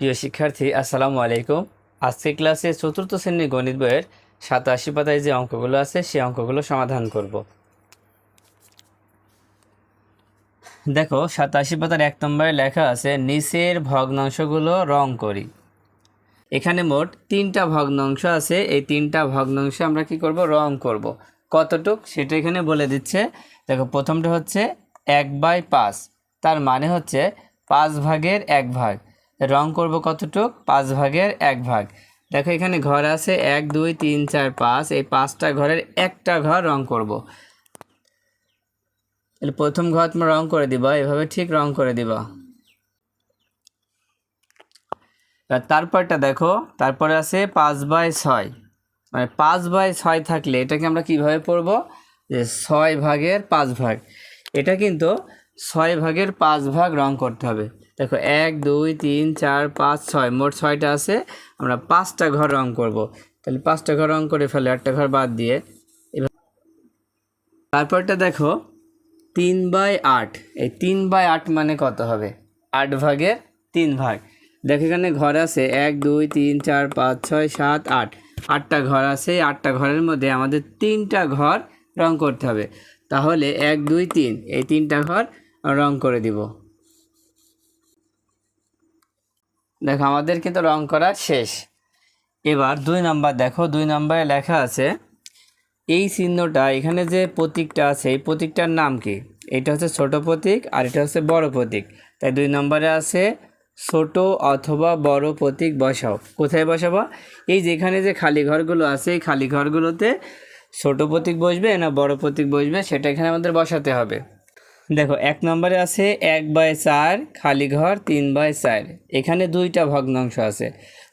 প্রিয় শিক্ষার্থী, আসসালামু আলাইকুম। আজকে ক্লাসে চতুর্থ শ্রেণির গণিত বইয়ের সাতাশি পাতায় যে অঙ্কগুলো আছে, সেই অঙ্কগুলো সমাধান করব। দেখো, সাতাশি পাতার এক নম্বরে লেখা আছে, নিচের ভগ্নাংশগুলো রং করি। এখানে মোট তিনটা ভগ্নাংশ আছে, এই তিনটা ভগ্নাংশে আমরা কি করব? রং করব। কতটুক? সেটা এখানে বলে দিচ্ছে। দেখো, প্রথমটা হচ্ছে এক বাই পাঁচ। তার মানে হচ্ছে পাঁচ ভাগের এক ভাগ। রং করব কতটুক? পাঁচ ভাগের এক ভাগ। দেখো এখানে ঘর আছে, এক, দুই, তিন, চার, পাঁচ। এই পাঁচটা ঘরের একটা ঘর রং করব। তাহলে প্রথম ঘর তোমরা রং করে দিবা, এভাবে ঠিক রং করে দিবা। তারপরটা দেখো, তারপরে আছে পাঁচ বাই ছয়। মানে পাঁচ বাই ছয় থাকলে এটাকে আমরা কীভাবে পড়ব? যে ছয় ভাগের পাঁচ ভাগ। এটা কিন্তু ছয় ভাগের পাঁচ ভাগ রং করতে হবে। দেখো, এক, দুই, তিন, চার, পাঁচ, ছয়, মোট ছয়টা আছে, আমরা পাঁচটা ঘর রং করব। তাহলে পাঁচটা ঘর রং করে ফেলে একটা ঘর বাদ দিয়ে তারপরটা দেখো, তিন বাই আট। এই তিন বাই আট মানে কত হবে? আট ভাগের তিন ভাগ। দেখো, এখানে ঘর আছে, এক, দুই, তিন, চার, পাঁচ, ছয়, সাত, আট। আটটা ঘর আছে, এই আটটা ঘরের মধ্যে আমাদের তিনটা ঘর রং করতে হবে। তাহলে এক, দুই, তিন, এই তিনটা ঘর রং করে দিব। দেখো, আমাদের কিন্তু রং করা শেষ। এবার দুই নাম্বার, দেখো, দুই নাম্বারে লেখা আছে, এই চিহ্নটা, এখানে যে প্রতীকটা আছে, এই প্রতীকটার নাম কি? এটা হচ্ছে ছোট প্রতীক আর এটা হচ্ছে বড় প্রতীক। তাই দুই নম্বরে আছে, ছোট অথবা বড় প্রতীক বসাও। কোথায় বসাবো? এই যেখানে যে খালি ঘরগুলো আছে, এই খালি ঘরগুলোতে ছোট প্রতীক বসবে না বড় প্রতীক বসবে, সেটা এখানে আমাদের বসাতে হবে। দেখো, এক নম্বরে আছে এক বাই চার, খালি ঘর, তিন বাই চার। এখানে দুইটা ভগ্নাংশ আছে।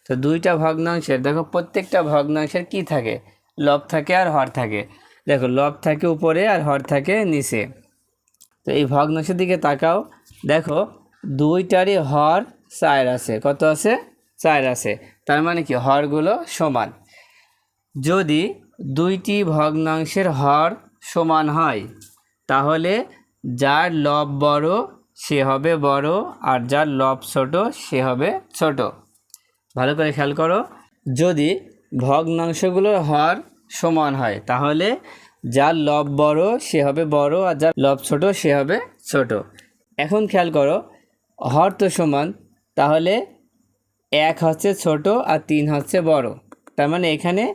তো দুইটা ভগ্নাংশের, দেখো, প্রত্যেকটা ভগ্নাংশের কি থাকে? লব থাকে আর হর থাকে। দেখো, লব থাকে উপরে আর হর থাকে নিচে। তো এই ভগ্নাংশের দিকে তাকাও। দেখো, দুইটারই হর চার আছে। কত আছে? চার আছে। তার মানে কি? হরগুলো সমান। যদি দুইটি ভগ্নাংশের হর সমান হয়, তাহলে যার লব বড়, সে হবে বড়, আর যার লব ছোট, সে হবে ছোট। ভালো করে খেয়াল করো। যদি ভগ্নাংশগুলোর হর সমান হয়, তাহলে যার লব বড়, সে হবে বড়, আর যার লব ছোট, সে হবে ছোট। এখন খেয়াল করো, হর তো সমান, তাহলে এক হচ্ছে ছোট আর তিন হচ্ছে বড়। তার মানে এখানে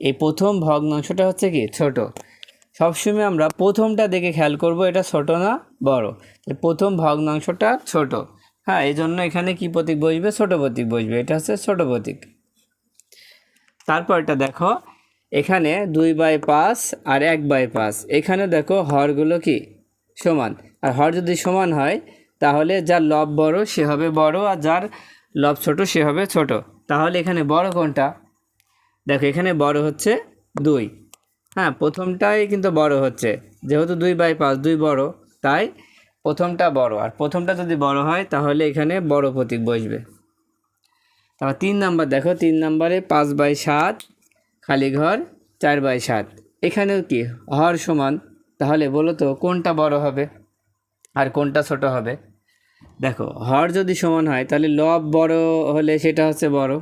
এই প্রথম ভগ্নাংশটা হচ্ছে কি? ছোট। সবসময় আমরা প্রথমটা দেখে খেয়াল করব, এটা ছোট না বড়। প্রথম ভগ্নাংশটা ছোট। হ্যাঁ এই জন্য এখানে কি প্রতীক বসবে? ছোট প্রতীক বসবে। এটা হচ্ছে ছোট প্রতীক। তারপরটা দেখো, এখানে দুই বাই পাঁচ আর এক বাই পাঁচ। এখানে দেখো হরগুলো কি? সমান। আর হর যদি সমান হয়, তাহলে যার লব বড় সে হবে বড়, আর যার লব ছোট সে হবে ছোট। তাহলে এখানে বড় কোনটা? দেখো, এখানে বড় হচ্ছে দুই। হ্যাঁ প্রথমটাই কিন্তু বড় হচ্ছে। যেহেতু দুই বাই পাঁচ, দুই বড়, তাই প্রথমটা বড়। আর প্রথমটা যদি বড় হয়, তাহলে এখানে বড় প্রতীক বসবে। তারপর তিন নাম্বার, দেখো, তিন নাম্বারে পাঁচ বাই সাত, খালি ঘর চার বাই সাত। এখানেও কি? হর সমান। তাহলে বলো তো, কোনটা বড় হবে? আর কোনটা ছোট হবে? দেখো, হর যদি সমান হয়, তাহলে লব বড় হলে সেটা হচ্ছে বড়।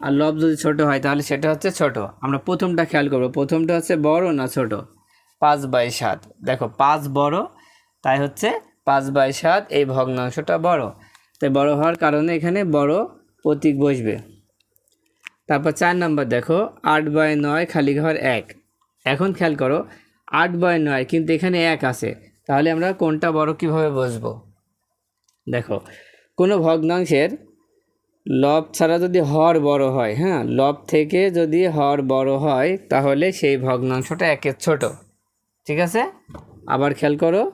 আর লব যদি ছোট হয়, তাহলে সেটা হচ্ছে ছোট। আমরা প্রথমটা খেয়াল করব। প্রথমটা হচ্ছে বড় না ছোট? পাঁচ বাই সাত। দেখো, পাঁচ বড়, তাই হচ্ছে পাঁচ বাই সাত, এই ভগ্নাংশটা বড়। তাই বড় হওয়ার কারণে এখানে বড় প্রতীক বসবে। তারপর চার নম্বর দেখো, আট বাই নয় খালি ঘর এক। এখন খেয়াল করো, আট বাই নয় কিন্তু এখানে এক আছে। তাহলে আমরা কোনটা বড় কীভাবে বসবো? দেখো, কোনো ভগ্নাংশের লব ছাড়া যদি হর বড় হয় হ্যাঁ? লব থেকে যদি হর বড় হয়, তাহলে সেই ভগ্নাংশটা একের ছোট। ঠিক আছে? আবার খেয়াল করো,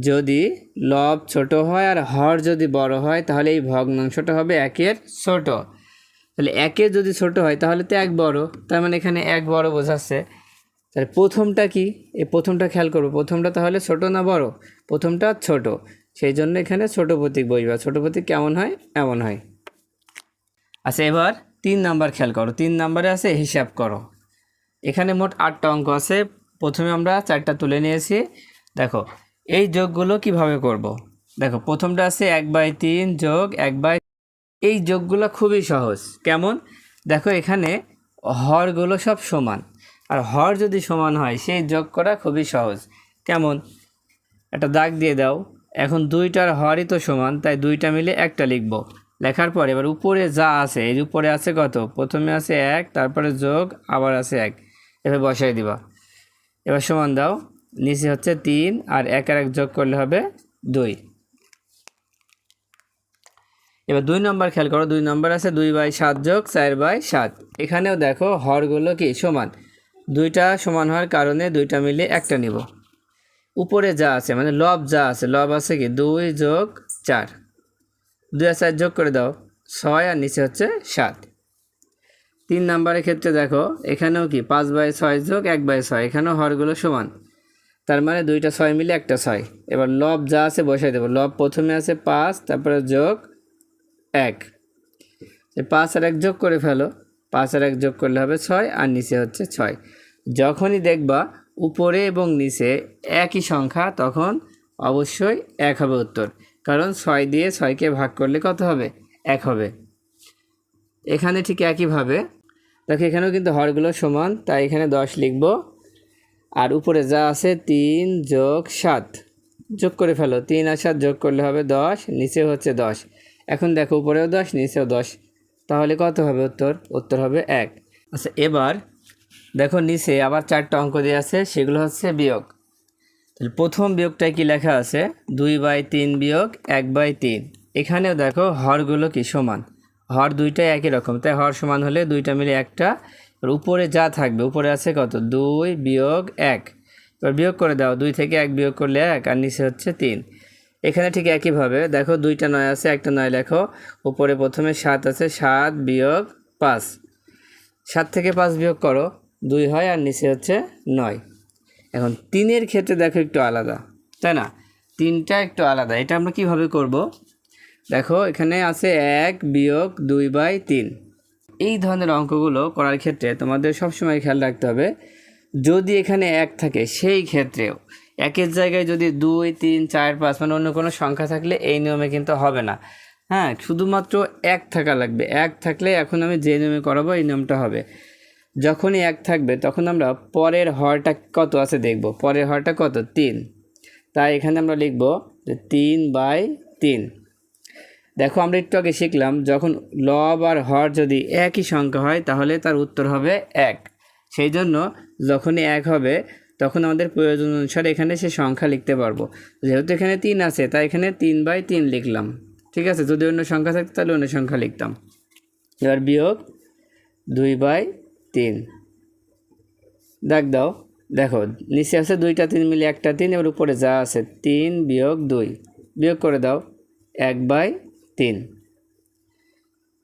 যদি লব ছোট হয় আর হর যদি বড় হয়, তাহলে এই ভগ্নাংশটা হবে একের ছোট। তাহলে একের যদি ছোট হয়, তাহলে তো এক বড়। তার মানে এখানে এক বড় বোঝাচ্ছে। তাহলে প্রথমটা কি? এই প্রথমটা খেয়াল করব প্রথমটা তাহলে ছোট না বড়? প্রথমটা ছোট। সেই জন্য এখানে ছোট প্রতীক বসবে। ছোট প্রতীক কেমন হয়? এমন হয়। আচ্ছা এবার তিন নাম্বার খেয়াল করো। তিন নাম্বারে আছে হিসাব করো। এখানে মোট আটটা অঙ্ক আছে। প্রথমে আমরা চারটা তুলে নিয়েছি। দেখো, এই যোগগুলো কীভাবে করব। দেখো, প্রথমটা আছে এক বাই তিন যোগ এক বাই এই যোগগুলো খুবই সহজ। কেমন? দেখো, এখানে হরগুলো সব সমান। আর হর যদি সমান হয়, সেই যোগ করা খুবই সহজ। কেমন? একটা দাগ দিয়ে দাও। এখন দুইটার হরই তো সমান, তাই দুইটা মিলে একটা লিখব। লেখার পর এবার উপরে যা আছে এর উপরে আছে কত? প্রথমে আছে এক, তারপরে যোগ, আবার আছে এক। এভাবে বসাই দিবা। এবার সমান দাও, নিচে হচ্ছে তিন, আর এক আর এক যোগ করলে হবে দুই। এবার দুই নম্বর খেয়াল করো, দুই নম্বর আছে দুই বাই সাত যোগ চার বাই সাত। এখানেও দেখো হরগুলো কি? সমান। দুইটা সমান হওয়ার কারণে দুইটা মিলে একটা নিব। উপরে যা আছে মানে লব যা আছে, লব আছে কি? দুই যোগ চার। দুই আর চার যোগ করে দাও, ছয় আর নিচে হচ্ছে সাত। তিন নাম্বারের ক্ষেত্রে দেখো, এখানেও কি পাঁচ বাই ছয় যোগ এক বাই ছয়, এখানেও হরগুলো সমান। তার মানে দুইটা ছয় মিলে একটা ছয়। এবার লব যা আছে বসাই দেবো। লব প্রথমে আছে পাঁচ, তারপরে যোগ এক। পাঁচ আর এক যোগ করে ফেলো, পাঁচ আর এক যোগ করলে হবে ছয় আর নিচে হচ্ছে ছয়। যখনই দেখবা উপরে এবং নিচে একই সংখ্যা, তখন অবশ্যই এক হবে উত্তর। কারণ ছয় দিয়ে ছয়কে ভাগ করলে কত হবে? এক হবে। এখানে ঠিক একইভাবে। দেখো এখানেও কিন্তু হরগুলো সমান, তাই এখানে দশ লিখব। আর উপরে যা আছে, তিন যোগ সাত। যোগ করে ফেলো। তিন আর সাত যোগ করলে হবে দশ, নিচে হচ্ছে দশ। এখন দেখো উপরেও দশ, নিচেও দশ। তাহলে কত হবে উত্তর? উত্তর হবে এক। আচ্ছা এবার দেখো নিচে আবার চারটা অঙ্ক দিয়ে আছে, সেগুলো হচ্ছে বিয়োগ। তাহলে প্রথম বিয়োগটায় কি লেখা আছে? দুই বাই তিন বিয়োগ এক বাই তিন। এখানেও দেখো হরগুলো কি সমান? হর দুইটাই একই রকম। তাই হর সমান হলে দুইটা মিলে একটা। উপরে যা থাকবে, উপরে আছে কত? দুই বিয়োগ এক। এবার বিয়োগ করে দাও। দুই থেকে এক বিয়োগ করলে এক, আর নিচে হচ্ছে তিন। এখানে ঠিক একইভাবে দেখো দুইটা নয় আছে, একটা নয় লেখো। উপরে প্রথমে সাত আছে, সাত বিয়োগ পাঁচ। সাত থেকে পাঁচ বিয়োগ করো। দুই হয়, আর নিচে হচ্ছে নয়। এখন তিনের ক্ষেত্রে দেখো একটু আলাদা, তাই না? তিনটা একটু আলাদা, এটা আমরা কীভাবে করব? দেখো, এখানে আছে এক বিয়োগ দুই বাই তিন। এই ধরনের অঙ্কগুলো করার ক্ষেত্রে তোমাদের সবসময় খেয়াল রাখতে হবে, যদি এখানে এক থাকে, সেই ক্ষেত্রেও একের জায়গায় যদি দুই, তিন, চার, পাঁচ মানে অন্য কোনো সংখ্যা থাকলে এই নিয়মে কিন্তু হবে না। হ্যাঁ শুধুমাত্র এক থাকা লাগবে, এক থাকলে এখন আমি যে নিয়মে করাবো, এই নিয়মটা হবে। যখনই এক থাকবে, তখন আমরা পরের হরটা কত আছে দেখব। পরের হরটা কত? তিন। তাই এখানে আমরা লিখব যে তিন বাই তিন। দেখো, আমরা একটু আগে শিখলাম, যখন লব আর হর যদি একই সংখ্যা হয়, তাহলে তার উত্তর হবে এক। সেই জন্য যখনই এক হবে, তখন আমাদের প্রয়োজন অনুসারে এখানে সে সংখ্যা লিখতে পারব। যেহেতু এখানে তিন আছে, তাই এখানে তিন বাই তিন লিখলাম। ঠিক আছে? যদি অন্য সংখ্যা থাকতো তাহলে অন্য সংখ্যা লিখতাম। এবার বিয়োগ দুই বাই তিন। দাগ দাও। দেখো, নিচে আছে দুইটা তিন মিলে একটা তিন, এবার উপরে যা আছে তিন বিয়োগ দুই। বিয়োগ করে দাও, এক বাই তিন।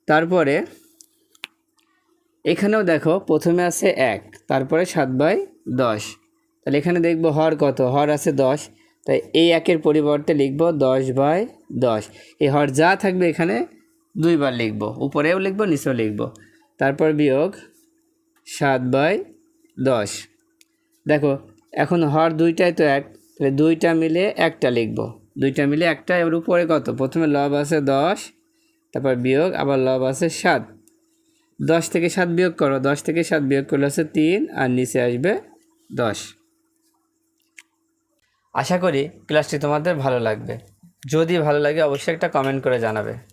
তারপরে এখানেও দেখো, প্রথমে আছে এক, তারপরে সাত বাই দশ। তাহলে এখানে দেখব হর কত? হর আছে দশ। তাই এই একের পরিবর্তে লিখব দশ বাই দশ। এই হর যা থাকবে এখানে দুইবার লিখব, উপরেও লিখব, নিচেও লিখব। তারপর বিয়োগ সাত বাই দশ। দেখো, এখন হর দুইটাই তো এক, তাহলে দুইটা মিলে একটা লিখব। দুইটা মিলে একটা এবার উপরে কত? প্রথমে লব আছে দশ, তারপর বিয়োগ, আবার লব আছে সাত। দশ থেকে সাত বিয়োগ করো, দশ থেকে সাত বিয়োগ করলে হচ্ছে তিন, আর নিচে আসবে দশ। আশা করি ক্লাসটি তোমাদের ভালো লাগবে। যদি ভালো লাগে, অবশ্যই একটা কমেন্ট করে জানাবে।